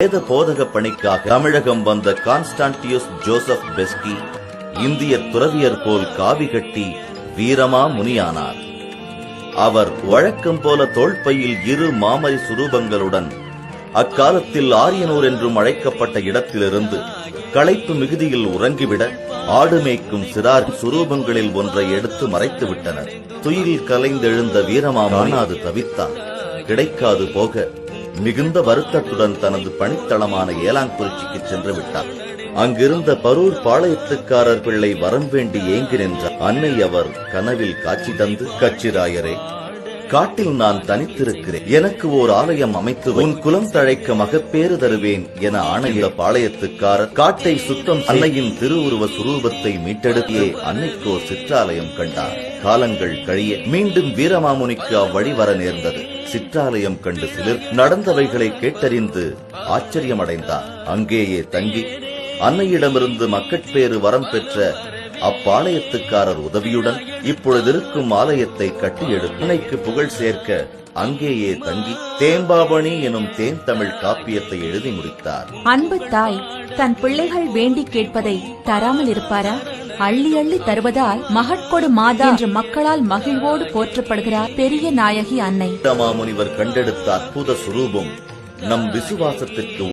வேத போதக பணிக்காக தமிழகம் வந்த கான்ஸ்டான்டியூஸ் ஜோசப் பெஸ்கி இந்திய துறவியர் போல் காவி கட்டி வீரமா முனியானார். அவர் வழக்கம் போல தோள்பையில் இரு மாமரி சுரூபங்களுடன் அக்காலத்தில் ஆரியனூர் என்றும் அழைக்கப்பட்ட இடத்திலிருந்து களைப்பு மிகுதியில் உறங்கிவிட ஆடு மேய்க்கும் சிறார் சுரூபங்களில் ஒன்றை எடுத்து மறைத்து விட்டனர். துயில் கலைந்தெழுந்த வீரமாமுனி அது தவித்தார் கிடைக்காது போக மிகுந்த வருத்தத்துடன் தனது பணித்தளமான ஏலாங்குறிச்சிக்கு சென்று விட்டார். அங்கிருந்த பரூர் பாளையத்துக்காரர் பிள்ளை வரம் வேண்டி ஏங்கி நின்ற அன்னை அவர் கனவில் காட்சி தந்து கச்சிராயரே காட்டில் நான் தனித்திருக்கிறேன். எனக்கு ஓர் ஆலயம் அமைத்து உன் குலம் தழைக்க மகப்பேறு தருவேன் என ஆணையிட பாளையத்துக்காரர் காட்டை சுத்தம் அன்னையின் திருவுருவ சுரூபத்தை மீட்டெடுத்தே அன்னைக்கோ சிற்றாலயம் கண்டார். காலங்கள் கழிய மீண்டும் வீரமாமுனிக்கு அவ்வழி வர நேர்ந்தது. சிற்றாலயம் கண்டு சிலர் நடந்தவைகளை கேட்டறிந்து ஆச்சரியமடைந்தார். அங்கேயே தங்கி அன்னையிடமிருந்து மக்கட்பேறு வரம் பெற்ற அப்பாளையத்துக்காரர் உதவியுடன் இப்பொழுதிருக்கும் ஆலயத்தை கட்டி எடுத்து அன்னைக்கு புகழ் சேர்க்க அங்கேயே தங்கி தேம்பாவணி எனும் தேன் தமிழ் காப்பியத்தை எழுதி முடித்தார். அன்பு தாய் தன் பிள்ளைகள் வேண்டி கேட்பதை தராமல் இருப்பாரா? அள்ளி அள்ளி தருவதால் மகட்கொடு மாதா என்று மக்களால் மகிழ்வோடு போற்றப்படுகிறார் பெரிய நாயகி அன்னை. முனிவர் கண்டெடுத்த அற்புத சுரூபம் நம் விசுவாசத்திற்கு